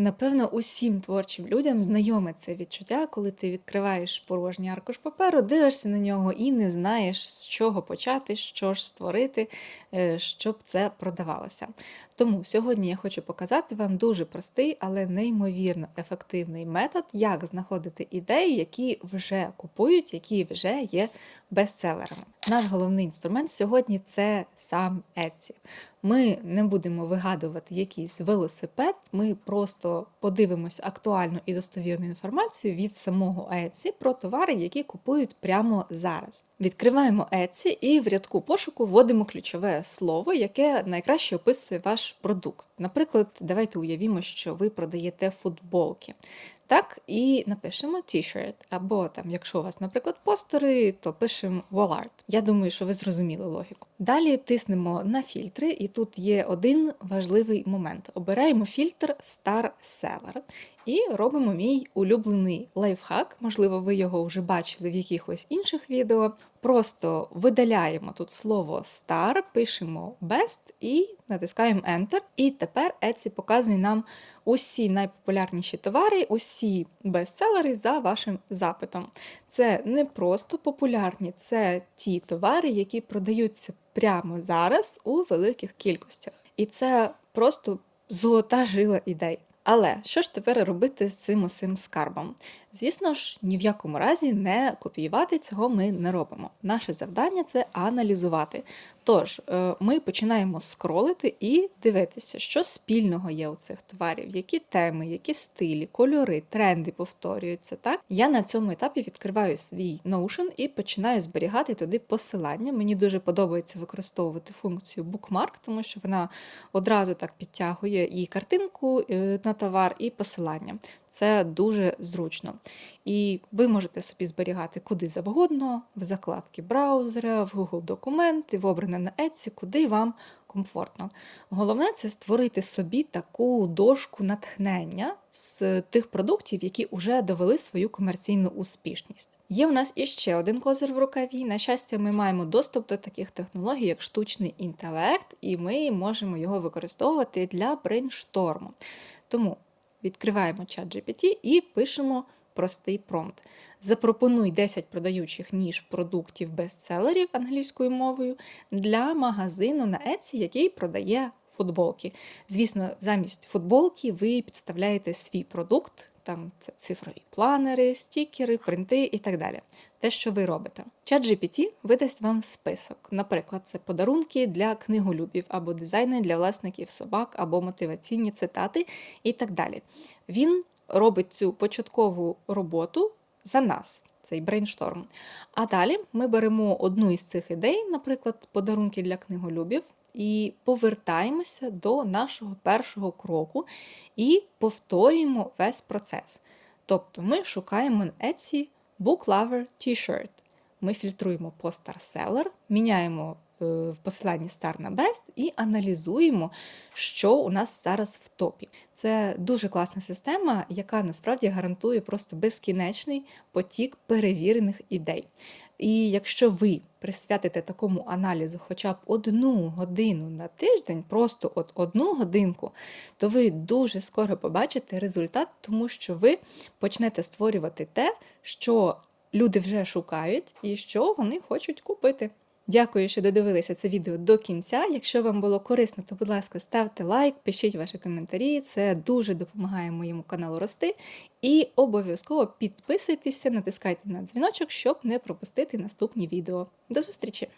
Напевно, усім творчим людям знайоме це відчуття, коли ти відкриваєш порожній аркуш паперу, дивишся на нього і не знаєш, з чого почати, що ж створити, е, щоб це продавалося. Тому сьогодні я хочу показати вам дуже простий, але неймовірно ефективний метод, як знаходити ідеї, які вже купують, які вже є бестселерами. Наш головний інструмент сьогодні це сам Etsy. Ми не будемо вигадувати якийсь велосипед, ми просто подивимось актуальну і достовірну інформацію від самого Etsy про товари, які купують прямо зараз. Відкриваємо Etsy і в рядку пошуку вводимо ключове слово, яке найкраще описує ваш продукт. Наприклад, давайте уявімо, що ви продаєте футболки. Так, і напишемо t-shirt, або там, якщо у вас, наприклад, постери, то пишемо wall art. Я думаю, що ви зрозуміли логіку. Далі тиснемо на фільтри, і тут є один важливий момент. Обираємо фільтр Star Seller і робимо мій улюблений лайфхак. Можливо, ви його вже бачили в якихось інших відео. Просто видаляємо тут слово star, пишемо best і натискаємо Enter. І тепер Etsy показує нам усі найпопулярніші товари, усі бестселери за вашим запитом. Це не просто популярні, це ті товари, які продаються прямо зараз у великих кількостях. І це просто золота жила ідей. Але що ж тепер робити з цим усім скарбом? Звісно ж, ні в якому разі не копіювати цього ми не робимо. Наше завдання це аналізувати. Тож, е, ми починаємо скролити і дивитися, що спільного є у цих товарів, які теми, які стилі, кольори, тренди повторюються. Так я на цьому етапі відкриваю свій Notion і починаю зберігати туди посилання. Мені дуже подобається використовувати функцію Bookmark, тому що вона одразу так підтягує і картинку е, на товар, і посилання. Це дуже зручно. І ви можете собі зберігати куди завгодно, в закладки браузера, в Google документи, в обране на Etsy, куди вам комфортно. Головне це створити собі таку дошку натхнення з тих продуктів, які вже довели свою комерційну успішність. Є у нас іще один козир в рукаві. На щастя, ми маємо доступ до таких технологій, як штучний інтелект, і ми можемо його використовувати для брейншторму. Тому відкриваємо чат GPT і пишемо простий промпт. Запропонуй 10 продаючих ніж продуктів бестселерів англійською мовою для магазину на Etsy, який продає футболки. Звісно, замість футболки ви підставляєте свій продукт. Там це цифрові планери, стікери, принти і так далі. Те, що ви робите. ChatGPT видасть вам список. Наприклад, це подарунки для книголюбів, або дизайни для власників собак, або мотиваційні цитати і так далі. Він робить цю початкову роботу за нас. Цей брейншторм. А далі ми беремо одну із цих ідей, наприклад, подарунки для книголюбів, і повертаємося до нашого першого кроку і повторюємо весь процес. Тобто ми шукаємо на Etsy Book Lover T-shirt. Ми фільтруємо по Starseller, міняємо е, в посиланні Star на Best і аналізуємо, що у нас зараз в топі. Це дуже класна система, яка насправді гарантує просто безкінечний потік перевірених ідей. І якщо ви присвятите такому аналізу хоча б одну годину на тиждень, просто от одну годинку, то ви дуже скоро побачите результат, тому що ви почнете створювати те, що люди вже шукають і що вони хочуть купити. Дякую, що додивилися це відео до кінця. Якщо вам було корисно, то, будь ласка, ставте лайк, пишіть ваші коментарі. Це дуже допомагає моєму каналу рости. І обов'язково підписуйтеся, натискайте на дзвіночок, щоб не пропустити наступні відео. До зустрічі!